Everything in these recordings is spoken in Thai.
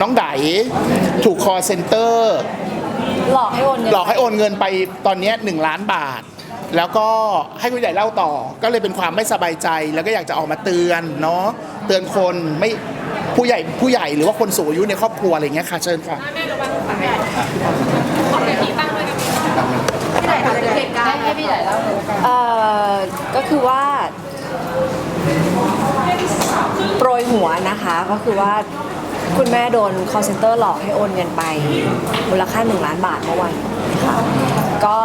น้องไดถูกคอเซ็นเตอร์ หลอกให้โอนเงินหลอกให้โอนเงินไปตอนเนี้ย1ล้านบาท แล้วก็ให้คุณใหญ่เล่าต่อ ก็เลยเป็นความไม่สบายใจ แล้วก็อยากจะออกมาเตือนเนาะเตือนคนไม่ผู้ใหญ่ผู้ใหญ่หรือว่าคนสูงอายุในครอบครัวอะไรอย่างเงี้ยค่ะเชิญค่ะ ให้พี่ใหญ่เล่าเอ่อก็คือว่า โปรยหัวนะคะก็คือว่า คุณแม่โดน call center หลอกให้โอนเงินไป มูลค่า 1 ล้านบาทเมื่อวันค่ะก็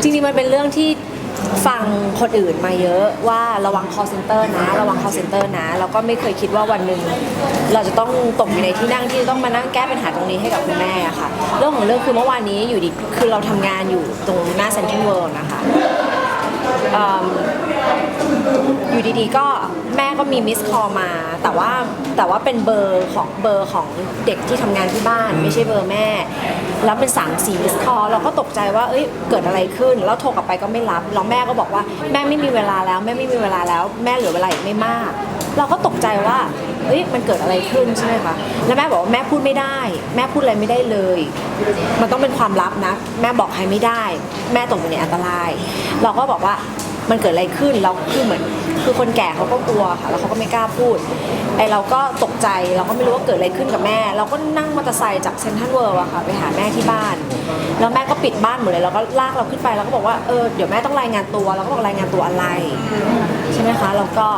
จริงๆมันเป็นเรื่องที่ฟังคนอื่นมาเยอะว่าระวัง call center นะ ระวัง call center นะ แล้วก็ไม่เคยคิดว่าวันหนึ่งเราจะต้องตกอยู่ในที่นั่งที่ต้องมานั่งแก้ปัญหาตรงนี้ให้กับคุณแม่ค่ะ เรื่องของเรื่องคือเมื่อวานนี้อยู่ดีคือเราทำงานอยู่ตรงหน้าเซ็นทรัลเวิลด์นะคะ อิ่มอยู่ดีๆก็แม่ก็มีมิสคอลมา แต่ว่าแต่ว่าเป็นเบอร์ของเบอร์ของเด็กที่ทำงานที่บ้าน ไม่ใช่เบอร์แม่ แล้วเป็นสามสี่มิสคอลเราก็ตกใจว่าเอ้ยเกิดอะไรขึ้น แล้วโทรกลับไปก็ไม่รับแล้วแม่ก็บอกว่าแม่ไม่มีเวลาแล้วแม่ไม่มีเวลาแล้วแม่เหลือเวลาอีกไม่มาก เราก็ตกใจว่าเอ้ยมันเกิดอะไรขึ้นใช่ไหมคะแล้วแม่บอกว่าแม่พูดไม่ได้ แม่พูดอะไรไม่ได้เลย มันต้องเป็นความลับนะ แม่บอกใครไม่ได้ แม่ตกอยู่ในอันตราย เราก็บอกว่า มันเกิดอะไรขึ้นเราคือเหมือนคือคนแก่เขาก็กลัวค่ะแล้วเขาก็ไม่กล้าพูดไอเราก็ตกใจเราก็ไม่รู้ว่าเกิดอะไรขึ้นกับแม่ เราก็นั่งมอเตอร์ไซค์จากเซนทรัลเวิร์อะค่ะไปหาแม่ที่บ้าน แล้วแม่ก็ปิดบ้านหมดเลยแล้วก็ลากเราขึ้นไปแล้วก็บอกว่าเออเดี๋ยวแม่ต้องรายงานตัวเราก็บอกรายงานตัวอะไร ใช่ไหมคะแล้วก็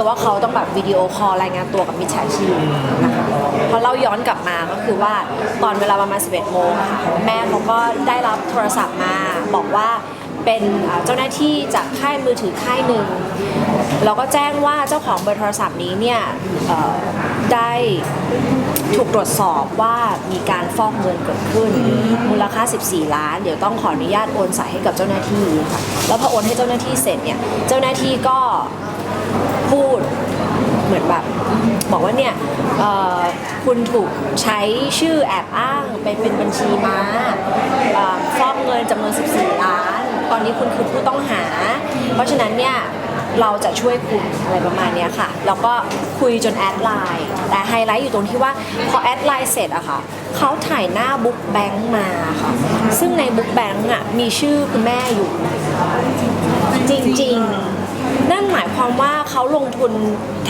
เอ่อก็เจอว่าเขาต้องแบบวิดีโอคอลรายงานตัวกับมิจฉาชีพนะคะพอเราย้อนกลับมาก็คือว่าตอนเวลาประมาณ 11 โมงอะค่ะแม่เขาก็ได้รับโทรศัพท์มาบอกว่าเป็นเจ้าหน้าที่จากค่ายมือถือค่ายหนึ่งเราก็แจ้งว่าเจ้าของเบอร์โทรศัพท์นี้เนี่ยได้ถูกตรวจสอบว่ามีการฟอกเงินเกิดขึ้น มูลค่า 14 ล้าน เดี๋ยวต้องขออนุญาตโอนสายให้กับเจ้าหน้าที่ค่ะแล้วพอโอนให้เจ้าหน้าที่เสร็จเนี่ยเจ้าหน้าที่ก็ พูดเหมือนแบบบอกว่าเนี่ยเอ่อคุณถูกใช้ชื่อแอบอ้างเป็นเป็นบัญชีม้าเอ่อฟอกเงินจำนวน 14 ล้าน ตอนนี้คุณคือผู้ต้องหา เพราะฉะนั้นเนี่ยเราจะช่วยคุณอะไรประมาณเนี้ยค่ะ แล้วก็คุยจนแอดไลน์ แต่ไฮไลท์อยู่ตรงที่ว่าพอแอดไลน์เสร็จอะค่ะเขาถ่ายหน้าบุ๊กแบงค์มาค่ะ ซึ่งในบุ๊กแบงค์อะมีชื่อคุณแม่อยู่ จริงๆ นั่นหมายความว่าเขาลงทุน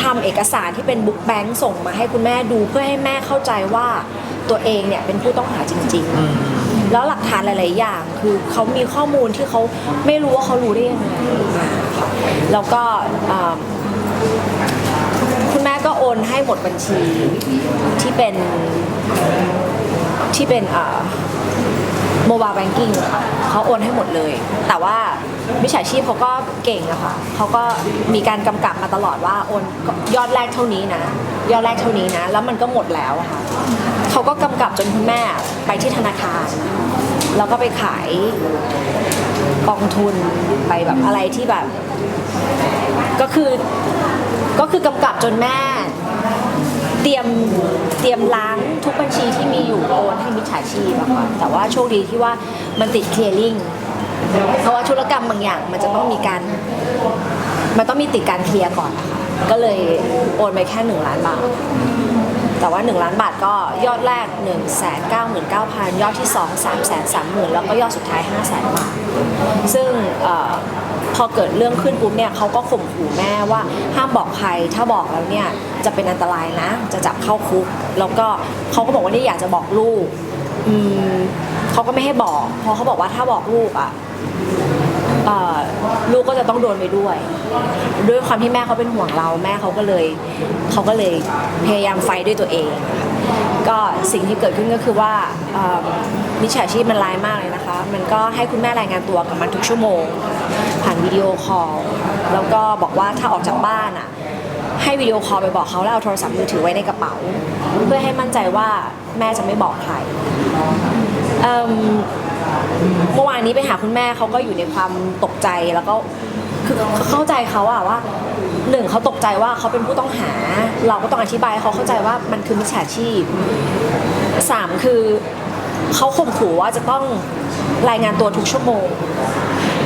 ทำเอกสารที่เป็นบุ๊กแบงค์ส่งมาให้คุณแม่ดูเพื่อให้แม่เข้าใจว่าตัวเองเนี่ยเป็นผู้ต้องหาจริง ๆ แล้วหลักฐานหลาย ๆ อย่างคือเขามีข้อมูลที่เขาไม่รู้ว่าเขารู้ได้ยังไงมาค่ะแล้วก็อ่าคุณแม่ก็โอนให้หมดบัญชีที่เป็นที่เป็นอ่า โมบายแบงกิ้งค่ะเขาโอนให้หมดเลย แต่ว่ามิจฉาชีพเขาก็เก่งอะค่ะเขาก็มีการกำกับมาตลอดว่าโอนยอดแรกเท่านี้นะ ยอดแรกเท่านี้นะ แล้วมันก็หมดแล้วอะค่ะเขาก็กำกับจนคุณแม่ไปที่ธนาคาร แล้วก็ไปขายกองทุนไปแบบอะไรที่แบบ ก็คือก็คือกำกับจนแม่ เตรียมเตรียมล้างทุกบัญชีที่มีอยู่โอนให้มิจฉาชีพอะค่ะแต่ว่าโชคดีที่ว่ามันติดเคลียร์ลิงเพราะว่าธุรกรรมบางอย่างมันจะต้องมีการ มันต้องมีติดการเคลียร์ก่อนนะคะก็เลยโอนไปแค่หนึ่งล้านบาท แต่ว่า 1 ล้านบาทก็ยอดแรก 1 9 9 0 0 0 ยอดที่ 2 3 3 0 0 0 0 แล้วก็ยอดสุดท้าย 5 0 0 0 0 0 บาท ซึ่งเออ พอเกิดเรื่องขึ้นปุ๊บเนี่ยเขาก็ข่มขู่แม่ว่าห้ามบอกใครถ้าบอกแล้วเนี่ยจะเป็นอันตรายนะ จะจับเข้าคุก แล้วก็เขาก็บอกว่านี่อยากจะบอกลูกอืมเขาก็ไม่ให้บอกเพราะเขาบอกว่าถ้าบอกลูกอะเอ่อลูกก็จะต้องโดนไปด้วย ด้วยความที่แม่เขาเป็นห่วงเราแม่เขาก็เลยเขาก็เลยพยายามไฟด้วยตัวเอง ก็สิ่งที่เกิดขึ้นก็คือว่ามิจฉาชีพมันร้ายมากเลยนะคะ มันก็ให้คุณแม่รายงานตัวกับมันทุกชั่วโมง ผ่านวิดีโอคอลแล้วก็บอกว่าถ้าออกจากบ้านอะให้วิดีโอคอลไปบอกเขาแล้วเอาโทรศัพท์มือถือไว้ในกระเป๋า เพื่อให้มั่นใจว่าแม่จะไม่บอกใครเมื่อวานนี้ไปหาคุณแม่เขาก็อยู่ในความตกใจแล้วก็คือเข้าใจเขาอะว่าหนึ่งเขาตกใจว่าเขาเป็นผู้ต้องหา เราก็ต้องอธิบายเขาเข้าใจว่ามันคือมิจฉาชีพสามคือเขาข่มขู่ว่าจะต้องรายงานตัวทุกชั่วโมง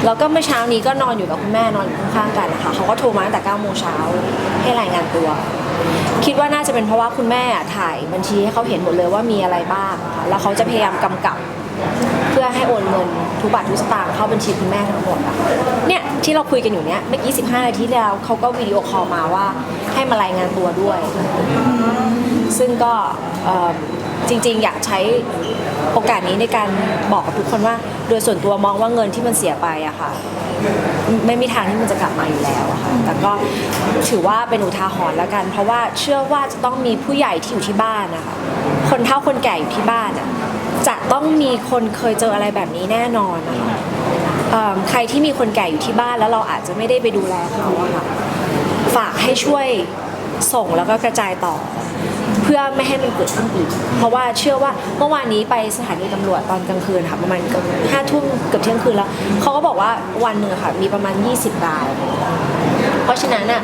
แล้วก็เมื่อเช้านี้ก็นอนอยู่กับคุณแม่นอนอยู่ข้างๆกันนะคะเขาก็โทรมาตั้งแต่9โมงเช้าให้รายงานตัว คิดว่าน่าจะเป็นเพราะว่าคุณแม่ถ่ายบัญชีให้เขาเห็นหมดเลยว่ามีอะไรบ้าง แล้วเขาจะพยายามกำกับ เพื่อให้โอนเงินทุกบาททุกสตางค์เข้าบัญชีคุณแม่ทั้งหมดอะเนี่ยที่เราคุยกันอยู่เนี่ยเมื่อกี้15นาทีแล้วเขาก็วิดีโอคอลมาว่าให้มารายงานตัวด้วย ซึ่งก็จริงๆ อยากใช้ โอกาสนี้ในการบอกกับทุกคนว่า โดยส่วนตัวมองว่าเงินที่มันเสียไปอะค่ะ ไม่มีทางที่มันจะกลับมาอยู่แล้วอะค่ะแต่ก็ถือว่าเป็นอุทาหรณ์แล้วกัน เพราะว่าเชื่อว่าจะต้องมีผู้ใหญ่ที่อยู่ที่บ้านนะคะคนเฒ่าคนแก่อยู่ที่บ้านอะจะต้องมีคนเคยเจออะไรแบบนี้แน่นอนนะคะเอิ่มใครที่มีคนแก่อยู่ที่บ้านแล้วเราอาจจะไม่ได้ไปดูแลเขาอะค่ะ ฝากให้ช่วยส่งแล้วก็กระจายต่อ เพื่อไม่ให้มันเกิดขึ้นอีก เพราะว่าเชื่อว่าเมื่อวานนี้ไปสถานีตำรวจตอนกลางคืนค่ะประมาณเกือบห้าทุ่มเกือบเที่ยงคืนแล้วเขาก็บอกว่าวันหนึ่งอค่ะมีประมาณ 20ราย เพราะฉะนั้นน่ะ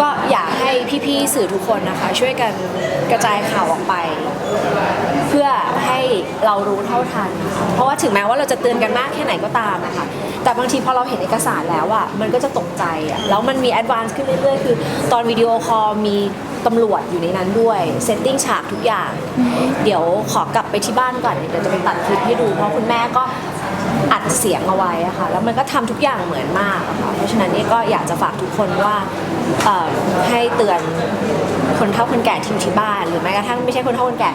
ก็อยากให้พี่ๆสื่อทุกคนนะคะ ช่วยกันกระจายข่าวออกไป เพื่อให้เรารู้เท่าทันนะคะเพราะว่าถึงแม้ว่าเราจะเตือนกันมากแค่ไหนก็ตามนะคะ แต่บางทีพอเราเห็นเอกสารแล้วอะมันก็จะตกใจอะแล้วมันมีแอดวานซ์ขึ้นเรื่อยๆ คือ ตอนวิดีโอคอลมี ตำรวจอยู่ในนั้นด้วยเซตติ้งฉากทุกอย่าง เดี๋ยวขอกลับไปที่บ้านก่อนเดี๋ยวจะไปตัดคลิปให้ดูเพราะคุณแม่ก็อัดเสียงเอาไว้อะค่ะแล้วมันก็ทำทุกอย่างเหมือนมากอะค่ะเพราะฉะนั้นนี่ก็อยากจะฝากทุกคนว่าเอ่อให้เตือนคนเฒ่าคนแก่ที่อยู่ที่บ้าน หรือแม้กระทั่งไม่ใช่คนเฒ่าคนแก่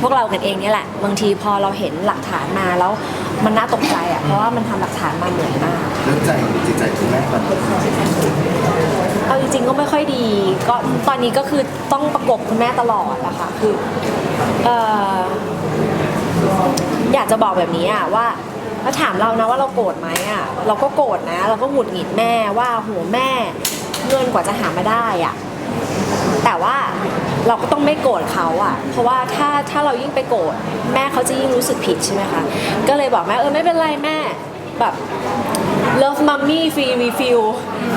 พวกเรากันเองเนี่ยแหละ บางทีพอเราเห็นหลักฐานมาแล้วมันน่าตกใจอะเพราะว่ามันทำหลักฐานมาเหมือนมาก เรื่องใจจิตใจคุณแม่ก่อนเอาจริงๆก็ไม่ค่อยดีก็ตอนนี้ก็คือต้องประกบคุณแม่ตลอดอะค่ะคือเอ่ออยากจะบอกแบบนี้อะว่าถ้าถามเรานะว่าเราโกรธไหมอะเราก็โกรธนะ เราก็หงุดหงิดแม่ว่าโหแม่เงินกว่าจะหามาได้อะแต่ว่า เราก็ต้องไม่โกรธเขาอะเพราะว่าถ้าถ้าเรายิ่งไปโกรธแม่เขาจะยิ่งรู้สึกผิดใช่ไหมคะ ก็เลยบอกแม่เออไม่เป็นไรแม่แบบ love mommy free refill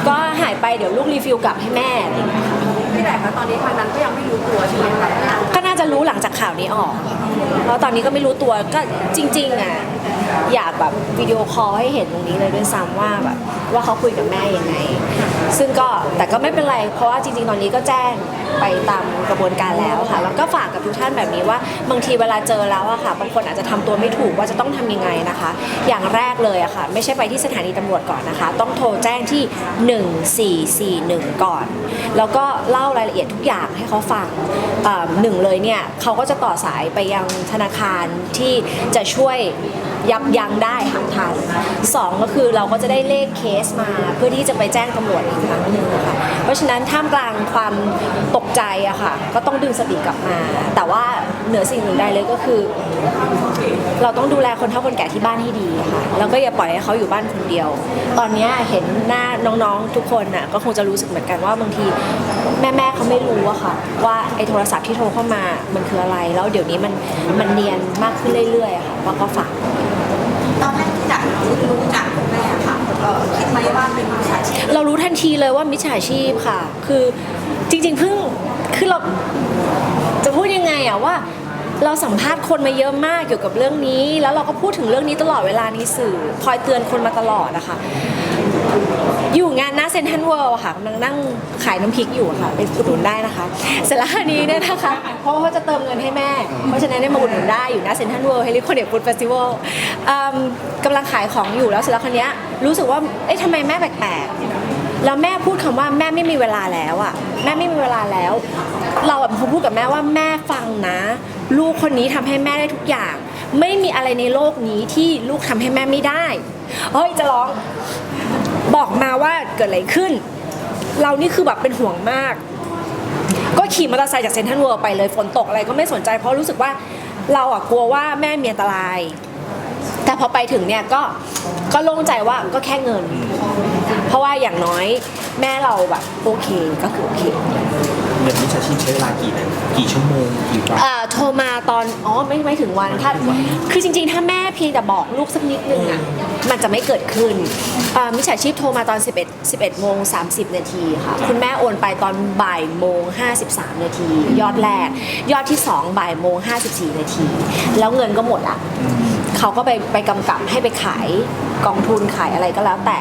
ก็หายไปเดี๋ยวลูกรีฟิลกลับให้แม่อะไรอย่างเงี้ยค่ะพี่แต่คะตอนนี้ทางนั้นก็ยังไม่รู้ตัวใช่ไหมคะ ก็น่าจะรู้หลังจากข่าวนี้ออก เพราะตอนนี้ก็ไม่รู้ตัวก็จริง ๆอะอยากแบบวิดีโอคอลให้เห็นตรงนี้เลยด้วยซ้ำว่าแบบว่าเขาคุยกับแม่ยังไง ซึ่งก็แต่ก็ไม่เป็นไร เพราะว่าจริงๆ ตอนนี้ก็แจ้งไปตามกระบวนการแล้วค่ะ แล้วก็ฝากกับทุกท่านแบบนี้ว่า บางทีเวลาเจอแล้วอะค่ะ บางคนอาจจะทำตัวไม่ถูกว่าจะต้องทำยังไงนะคะ อย่างแรกเลยอะค่ะ ไม่ใช่ไปที่สถานีตำรวจก่อนนะคะ ต้องโทรแจ้งที่ 1441 ก่อน แล้วก็เล่ารายละเอียดทุกอย่างให้เขาฟังเอ่อหนึ่งเลยเนี่ยเขาก็จะต่อสายไปยังธนาคารที่จะช่วย ยับยั้งได้หักทันสองก็คือเราก็จะได้เลขเคสมาเพื่อที่จะไปแจ้งตำรวจอีกครั้งหนึ่งค่ะ ราะฉะนั้นท่ามกลางความตกใจอะค่ะ ก็ต้องดึงสติกลับมา แต่ว่าเหนือสิ่งอื่นใดเลยก็คือ เราต้องดูแลคนเฒ่าคนแก่ที่บ้านให้ดีค่ะ แล้วก็อย่าปล่อยให้เขาอยู่บ้านคนเดียว ตอนนี้เห็นหน้าน้องๆทุกคนน่ะก็คงจะรู้สึกเหมือนกันว่าบางทีแม่ๆเขาไม่รู้อะค่ะ ว่าไอ้โทรศัพท์ที่โทรเข้ามามันคืออะไร แล้วเดี๋ยวนี้มันมันเนียนมากขึ้นเรื่อยๆอะค่ะก็ก็ฝากตอนแรกที่จากรู้จัก เอ่อคิดไหมว่าเป็นมิจฉาชีพเรารู้ทันทีเลยว่ามิจฉาชีพค่ะ คือจริงๆเพิ่งคือเราจะพูดยังไงอะว่า เราสัมภาษณ์คนมาเยอะมากเกี่ยวกับเรื่องนี้ แล้วเราก็พูดถึงเรื่องนี้ตลอดเวลาในสื่อคอยเตือนคนมาตลอดนะคะ อยู่งานหน้าเซนทรัลเวิลด์ค่ะกำลังนั่งขายน้ำพริกอยู่อะค่ะ ไปอุดหนุนได้นะคะ เสร็จแล้วคราวนี้เนี่ยนะคะ เพราะว่าเขาจะเติมเงินให้แม่ เพราะฉะนั้นได้มาอุดหนุนได้อยู่หน้าเซนทรัลเวิลด์เฮลิคอนเนตฟูดเฟสติวัลกำลังขายของอยู่แล้วเสร็จแล้วคราวเนี้ยรู้สึกว่า เอ๊ะทำไมแม่แปลกๆ แล้วแม่พูดคำว่าแม่ไม่มีเวลาแล้วอะแม่ไม่มีเวลาแล้ว เราแบบพูดกับแม่ว่าแม่ฟังนะ ลูกคนนี้ทำให้แม่ได้ทุกอย่าง ไม่มีอะไรในโลกนี้ที่ลูกทำให้แม่ไม่ได้เฮ้ยจะร้อง บอกมาว่าเกิดอะไรขึ้น เรานี่คือแบบเป็นห่วงมาก ก็ขี่มอเตอร์ไซค์จากเซนทรัลเวิลด์ไปเลยฝนตกอะไรก็ไม่สนใจ เพราะรู้สึกว่าเราอะกลัวว่าแม่มีอันตราย แต่พอไปถึงเนี่ยก็ก็โล่งใจว่าก็แค่เงิน เพราะว่าอย่างน้อยแม่เราแบบโอเคก็คือโอเค เงินมิจฉาชีพใช้เวลากี่นาทีกี่ชั่วโมงกี่วัน เอ่อโทรมาตอน อ๋อ ไม่ไม่ถึงวันถ้าคือจริงๆ ถ้าแม่เพียงแต่บอกลูกสักนิดนึงอะ มันจะไม่เกิดขึ้นเอ่อมิจฉาชีพโทรมาตอน 11 11โมง30 นาทีค่ะ คุณแม่โอนไปตอนบ่ายโมง 53 นาที ยอดแรก ยอดที่ 2 บ่ายโมง 54 นาที แล้วเงินก็หมดละเขาก็ไปไปกำกับให้ไปขายกองทุนขายอะไรก็แล้วแต่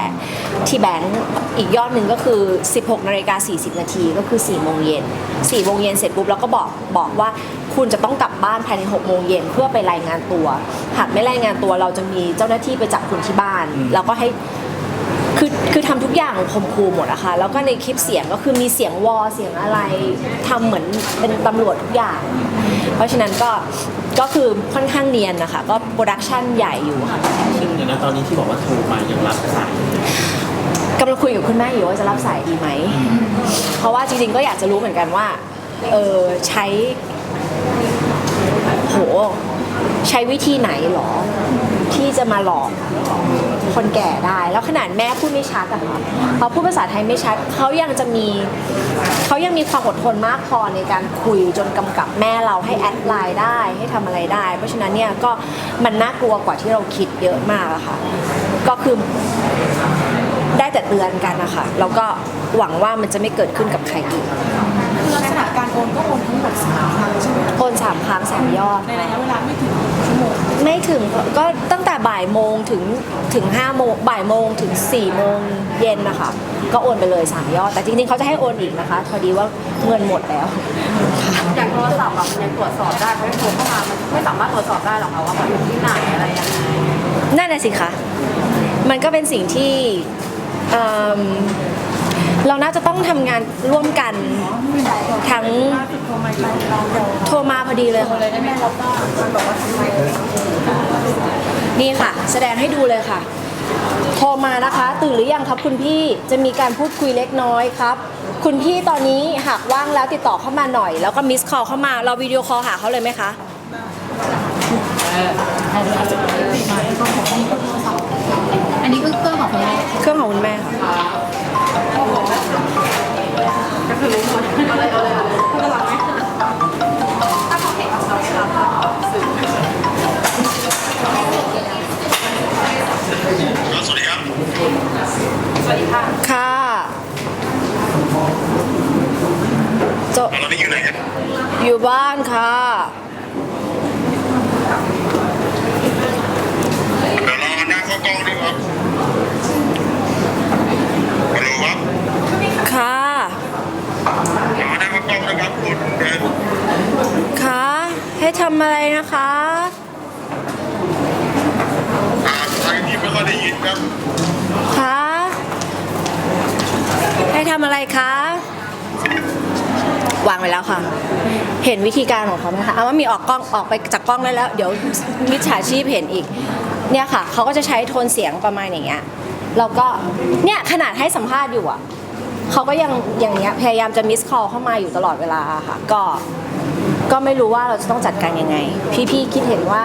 ที่แบงก์ อีกยอดหนึ่งก็คือ 16นาฬิกา40 นาทีก็คือ4โมงเย็น4โมงเย็นเสร็จปุ๊บเราก็บอกบอกว่าคุณจะต้องกลับบ้านภายใน6โมงเย็นเพื่อไปรายงานตัว หากไม่รายงานตัวเราจะมีเจ้าหน้าที่ไปจับคุณที่บ้าน แล้วก็ให้คือคือทำทุกอย่างข่มขู่หมดอะค่ะแล้วก็ในคลิปเสียงก็คือมีเสียงวอเสียงอะไรทำเหมือนเป็นตำรวจทุกอย่าง เพราะฉะนั้นก็ก็คือค่อนข้างเนียนนะคะ ก็โปรดักชันใหญ่อยู่ค่ะซึ่งอย่างนั้นตอนนี้ที่บอกว่าโทรมายังรับสาย กำลังคุยกับคุณแม่อยู่ว่าจะรับสายดีไหม เพราะว่าจริงๆก็อยากจะรู้เหมือนกันว่า เออใช้ โห ใช้วิธีไหนหรอ ที่จะมาหลอกคนแก่ได้ แล้วขนาดแม่พูดไม่ชัดอะค่ะเขาพูดภาษาไทยไม่ชัดเขายังจะมีเขายังมีความอดทนมากพอในการคุยจนกำกับแม่เราให้แอดไลน์ได้ให้ทำอะไรได้ เพราะฉะนั้นเนี่ยก็มันน่ากลัวกว่าที่เราคิดเยอะมากอะค่ะ ก็คือ ได้แต่เตือนกันนะคะแล้วก็หวังว่ามันจะไม่เกิดขึ้นกับใครอีกคือลักษณะการโอนก็โอนทั้งหมดสามครั้งใช่ไหมโอนสามครั้งสามยอด ในระยะเวลาไม่ถึงชั่วโมงไม่ถึงก็ตั้งแต่บ่ายโมงถึงถึงห้าโมงบ่ายโมงถึง4ี่โมงเย็นนะคะก็โอนไปเลย3ยอด แต่จริงๆเขาจะให้โอนอีกนะคะพอดีว่าเงินหมดแล้วค่ะอย่างโทรศัพท์อะมันยังตรวจสอบได้เพราะโทรเข้ามามันไม่สามารถตรวจสอบได้หรอกค่ะว่ามันอยู่ที่ไหนอะไรยังไงนั่นน่ะสิคะมันก็เป็นสิ่งที่ เอิ่มเราน่าจะต้องทำงานร่วมกันทั้งโทรมาพอดีเลยค่ะนี่ค่ะ แสดงให้ดูเลยค่ะ โทรมานะคะ ตื่นหรือยังครับคุณพี่จะมีการพูดคุยเล็กน้อยครับ คุณพี่ตอนนี้หากว่างแล้วติดต่อเข้ามาหน่อย แล้วก็มิสคอลเข้ามาเราวิดีโอคอลหาเขาเลยไหมคะ อันนี้ก็เครื่องของคุณแม่เครื่องของคุณแม่ค่ะสวัสดีากล้องนะครับคุณเอ่อค่ะให้ทำอะไรนะคะอ่านไทยที่ไม่ค่อยได้ยินครับ คะให้ทำอะไรคะวางไปแล้วค่ะ เห็นวิธีการของเขาไหมคะเอาว่ามีออกกล้องออกไปจากกล้องได้แล้ว เดี๋ยวมิจฉาชีพเห็นอีก เนี่ยค่ะเขาก็จะใช้โทนเสียงประมาณอย่างเงี้ยแล้วก็เนี่ยขนาดให้สัมภาษณ์อยู่อะ เขาก็ยังอย่างเงี้ยพยายามจะมิสคอลเข้ามาอยู่ตลอดเวลาค่ะ ก็ก็ไม่รู้ว่าเราจะต้องจัดการยังไง พี่ๆคิดเห็นว่า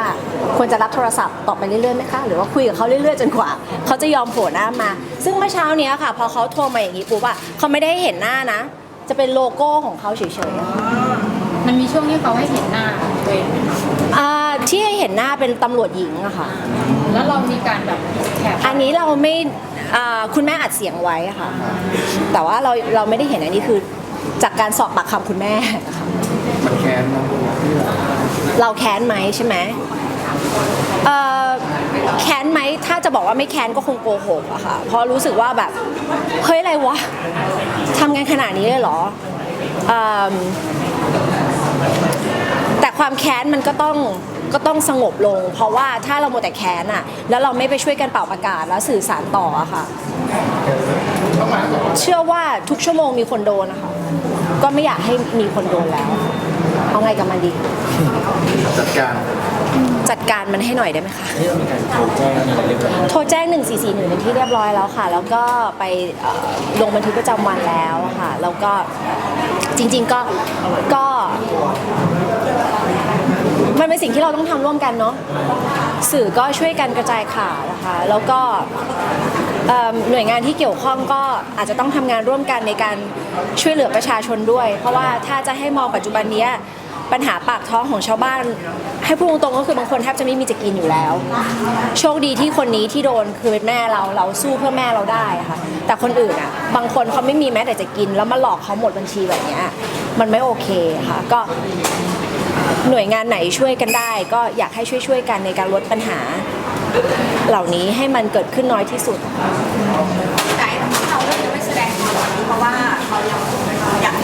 ควรจะรับโทรศัพท์ต่อไปเรื่อยๆไหมคะ หรือว่าคุยกับเขาเรื่อยๆจนกว่า เขาจะยอมโผล่หน้ามา ซึ่งเมื่อเช้าเนี้ยค่ะ พอเขาโทรมาอย่างนี้ปุ๊บอะเขาไม่ได้ให้เห็นหน้านะ จะเป็นโลโก้ของเขาเฉยๆอะมันมีช่วงที่เขาให้เห็นหน้าตัวเองไหมคะอ่า ที่ให้เห็นหน้าเป็นตำรวจหญิงอะค่ะ แล้วเรามีการแบบแคปอันนี้เราไม่อ่าคุณแม่อัดเสียงไว้อะค่ะ แต่ว่าเราเราไม่ได้เห็นอันนี้คือจากการสอบปากคำคุณแม่นะคะมันแค้นนะเราแค้นไหมใช่ไหมเอ่อแค้นไหมถ้าจะบอกว่าไม่แค้นก็คงโกหกอะค่ะ เพราะรู้สึกว่าแบบเฮ้ยอะไรวะทำงานขนาดนี้เลยเหรอเอิ่ม แต่ความแค้นมันก็ต้องก็ต้องสงบลง เพราะว่าถ้าเราโมวแต่แค้นอะแล้วเราไม่ไปช่วยกันเป่าประกาศแล้วสื่อสารต่ออะค่ะ เชื่อว่าทุกชั่วโมงมีคนโดนนะคะก็ไม่อยากให้มีคนโดนแล้วเอาไงกับมันดี จัดการจัดการมันให้หน่อยได้ไหมคะ ที่เรามีการโทรแจ้งอะไรเรียบร้อยโทรแจ้ง 1441เป็นที่เรียบร้อยแล้วค่ะ แล้วก็ไปเอ่อลงบันทึกประจำวันแล้วค่ะ แล้วก็จริงๆก็ก็ มันเป็นสิ่งที่เราต้องทำร่วมกันเนาะสื่อก็ช่วยกันกระจายข่าวนะคะแล้วก็หน่วยงานที่เกี่ยวข้องก็อาจจะต้องทำงานร่วมกันในการช่วยเหลือประชาชนด้วย เพราะว่าถ้าจะให้มองปัจจุบันนี้ปัญหาปากท้องของชาวบ้าน ให้พูดตรงๆก็คือบางคนแทบจะไม่มีจะกินอยู่แล้ว โชคดีที่คนนี้ที่โดนคือเป็นแม่เราเราสู้เพื่อแม่เราได้ค่ะแต่คนอื่นอะบางคนเขาไม่มีแม้แต่จะกิน แล้วมาหลอกเขาหมดบัญชีแบบเนี้ยมันไม่โอเคค่ะก็ หน่วยงานไหนช่วยกันได้ ก็อยากให้ช่วยๆกันในการลดปัญหา เหล่านี้ให้มันเกิดขึ้นน้อยที่สุดไหนเราเรื่องยังไม่เสร็จ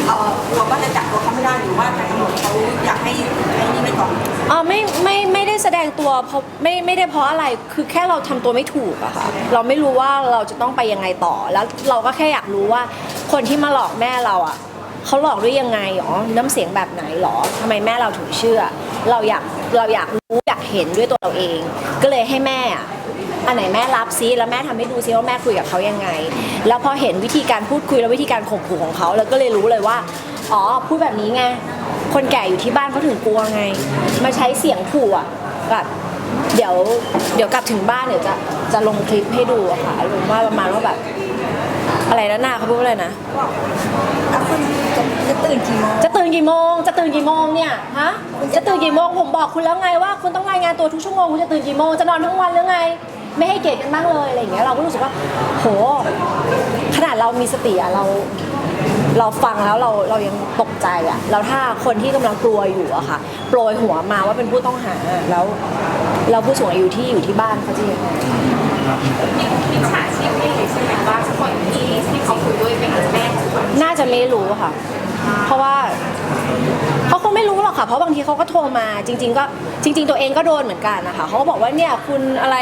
เออกลัวว่าจะจับตัวเขาไม่ได้หรือว่าทางตำรวจเขาอยากให้ให้นี่ไม่ก่อนอ๋อไม่ไม่ไม่ได้แสดงตัวเพราะไม่ไม่ได้เพราะอะไรคือแค่เราทำตัวไม่ถูกอะค่ะเราไม่รู้ว่าเราจะต้องไปยังไงต่อ แล้วเราก็แค่อยากรู้ว่าคนที่มาหลอกแม่เราอะ เขาหลอกด้วยยังไงหรอ น้ำเสียงแบบไหนหรอทำไมแม่เราถึงเชื่อ เราอยากเราอยากรู้อยากเห็นด้วยตัวเราเอง ก็เลยให้แม่อะอันไหนแม่รับซิแล้วแม่ทำให้ดูซิว่าแม่คุยกับเขายังไง แล้วพอเห็นวิธีการพูดคุยและวิธีการข่มขู่ของเขาเราก็เลยรู้เลยว่า อ๋อพูดแบบนี้ไง คนแก่อยู่ที่บ้านเขาถึงกลัวไง มาใช้เสียงขู่อะแบบเดี๋ยวเดี๋ยวกลับถึงบ้านเดี๋ยวจะจะลงคลิปให้ดูอะค่ะลงว่าประมาณว่าแบบ อะไรนะหน้าเขาพูดว่าอะไรนะแล้วคุณ จะจะตื่นกี่โมงจะตื่นกี่โมง จะตื่นกี่โมงเนี่ย ฮะ จะตื่นกี่โมง ผมบอกคุณแล้วไงว่าคุณต้องรายงานตัวทุกชั่วโมง คุณจะตื่นกี่โมง จะนอนทั้งวันหรือไง ไม่ให้เกียรติกันบ้างเลยอะไรอย่างเงี้ย เราก็รู้สึกว่า โห ขนาดเรามีสติอะเรา เราฟังแล้วเราเรายังตกใจอะแล้วถ้าคนที่กำลังกลัวอยู่อะค่ะ โปรยหัวมาว่าเป็นผู้ต้องหา แล้วเราผู้สูงอายุที่อยู่ที่บ้านเขาจะยังไง มิจฉาชีพไม่รู้ใช่ไหมว่าคนที่ที่เขาคุยด้วยเป็นแม่ของคนน่าจะไม่รู้ค่ะ เพราะว่าเขาคงไม่รู้หรอกค่ะ เพราะบางทีเขาก็โทรมาจริง ๆ ก็จริง ๆ ตัวเองก็โดนเหมือนกันนะคะเขาก็บอกว่าเนี่ยคุณอะไร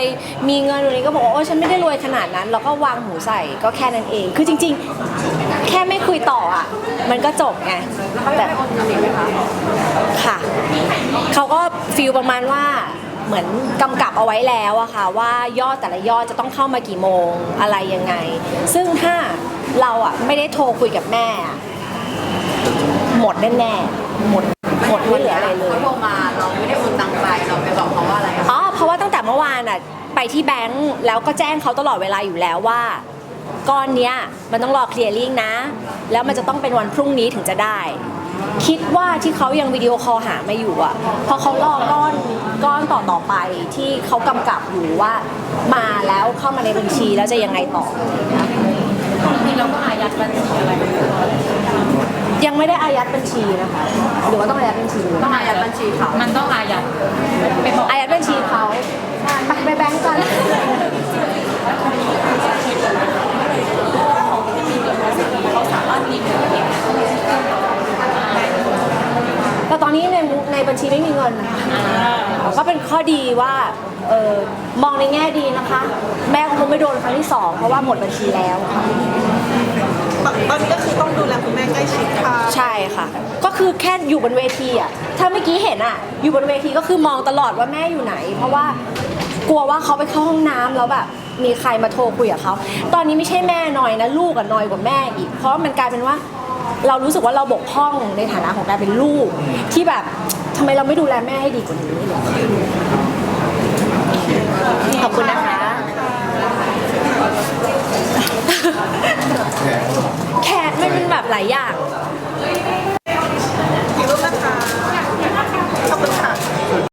มีเงินตรงนี้ก็บอกว่าโอ้ฉันไม่ได้รวยขนาดนั้น แล้วก็วางหูใส่ก็แค่นั้นเอง คือจริง ๆ แค่ไม่คุยต่ออะ มันก็จบไงแต่ค่ะเขาก็ฟีลประมาณว่าเหมือนกำกับเอาไว้แล้วอะค่ะ ว่ายอดแต่ละยอดจะต้องเข้ามากี่โมงอะไรยังไง ซึ่งถ้าเราอะไม่ได้โทรคุยกับแม่อะ หมดแน่ๆหมดหมดไม่เหลืออะไรเลย เขาโทรมาเราไม่ได้โอนตังไปเราไปบอกเขาว่าอะไรอ๋อ เพราะว่าตั้งแต่เมื่อวานอะไปที่แบงก์แล้วก็แจ้งเขาตลอดเวลาอยู่แล้วว่า ก้อนเนี้ยมันต้องรอเคลียร์ลิงนะ แล้วมันจะต้องเป็นวันพรุ่งนี้ถึงจะได้ คิดว่าที่เขายังวิดีโอคอลหามาอยู่อะเพราะเขารอก้อนก้อนต่อต่อๆไปที่เขากำกับอยู่ว่า มาแล้วเข้ามาในบัญชีแล้วจะยังไงต่อ บางทีเราก็อายัดบัญชีอะไร ยังไม่ได้อายัดบัญชีนะคะหรือว่าต้องอายัดบัญชีต้องอายัดบัญชีเขามันต้องอายัดไปบอกอายัดบัญชีเขาไปไปแบงก์กันแต่ตอนนี้ในในบัญชีไม่มีเงินนะคะก็เป็นข้อดีว่าเออมองในแง่ดีนะคะ แม่คงไม่โดนครั้งที่สองเพราะว่าหมดบัญชีแล้วค่ะตอนนี้ก็คือ ต้องดูแลคุณแม่ใกล้ชิดค่ะใช่ค่ะ ก็คือแค่อยู่บนเวทีอะถ้าเมื่อกี้เห็นอะ อยู่บนเวทีก็คือมองตลอดว่าแม่อยู่ไหน เพราะว่ากลัวว่าเขาไปเข้าห้องน้ำแล้วแบบมีใครมาโทรคุยกับเขาตอนนี้ไม่ใช่แม่นอยนะลูกอะนอยกว่าแม่อีก เพราะมันกลายเป็นว่า เรารู้สึกว่าเราบกพร่องในฐานะของการเป็นลูก ที่แบบทำไมเราไม่ดูแลแม่ให้ดีกว่านี้ขอบคุณนะคะ แขกมันเป็นแบบหลายอย่าง